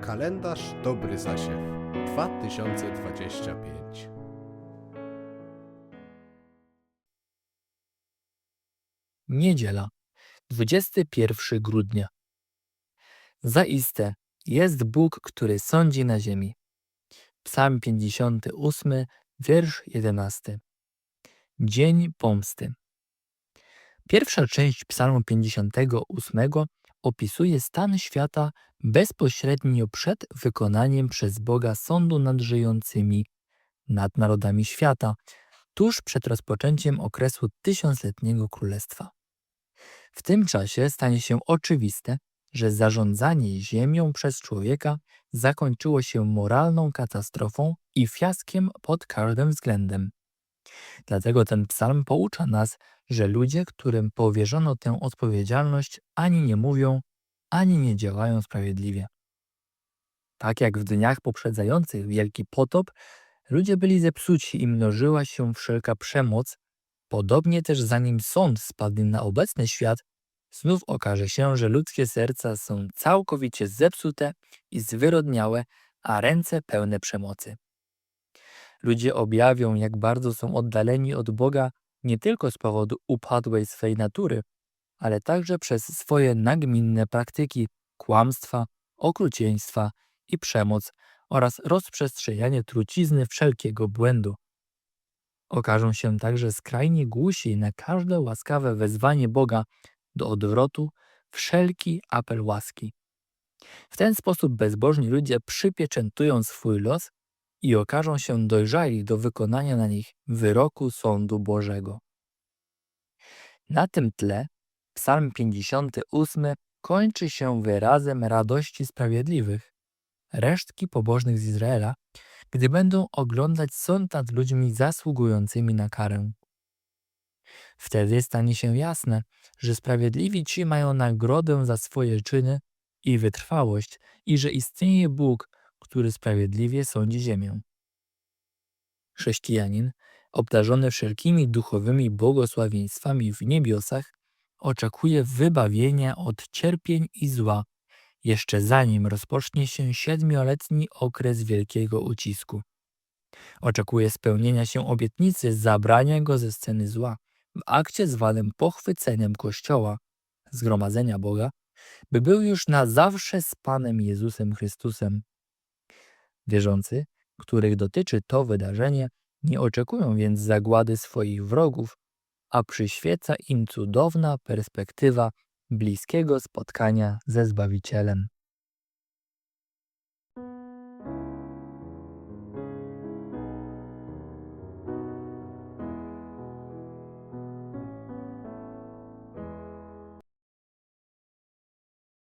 Kalendarz Dobry Zasiew 2025 Niedziela, 21 grudnia. Zaiste jest Bóg, który sądzi na ziemi. Psalm 58, wiersz 11. Dzień pomsty. Pierwsza część Psalmu 58 opisuje stan świata bezpośrednio przed wykonaniem przez Boga sądu nad żyjącymi, nad narodami świata, tuż przed rozpoczęciem okresu tysiącletniego królestwa. W tym czasie stanie się oczywiste, że zarządzanie ziemią przez człowieka zakończyło się moralną katastrofą i fiaskiem pod każdym względem. Dlatego ten psalm poucza nas, że ludzie, którym powierzono tę odpowiedzialność, ani nie mówią, ani nie działają sprawiedliwie. Tak jak w dniach poprzedzających wielki potop, ludzie byli zepsuci i mnożyła się wszelka przemoc, podobnie też zanim sąd spadnie na obecny świat, znów okaże się, że ludzkie serca są całkowicie zepsute i zwyrodniałe, a ręce pełne przemocy. Ludzie objawią, jak bardzo są oddaleni od Boga nie tylko z powodu upadłej swej natury, ale także przez swoje nagminne praktyki kłamstwa, okrucieństwa i przemoc oraz rozprzestrzenianie trucizny wszelkiego błędu. Okażą się także skrajnie głusi na każde łaskawe wezwanie Boga do odwrotu, wszelki apel łaski. W ten sposób bezbożni ludzie przypieczętują swój los i okażą się dojrzali do wykonania na nich wyroku sądu Bożego. Na tym tle Psalm 58 kończy się wyrazem radości sprawiedliwych, resztki pobożnych z Izraela, gdy będą oglądać sąd nad ludźmi zasługującymi na karę. Wtedy stanie się jasne, że sprawiedliwi ci mają nagrodę za swoje czyny i wytrwałość, i że istnieje Bóg, który sprawiedliwie sądzi ziemię. Chrześcijanin, obdarzony wszelkimi duchowymi błogosławieństwami w niebiosach, oczekuje wybawienia od cierpień i zła, jeszcze zanim rozpocznie się siedmioletni okres wielkiego ucisku. Oczekuje spełnienia się obietnicy zabrania go ze sceny zła w akcie zwanym pochwyceniem Kościoła, zgromadzenia Boga, by był już na zawsze z Panem Jezusem Chrystusem. Wierzący, których dotyczy to wydarzenie, nie oczekują więc zagłady swoich wrogów, a przyświeca im cudowna perspektywa bliskiego spotkania ze Zbawicielem.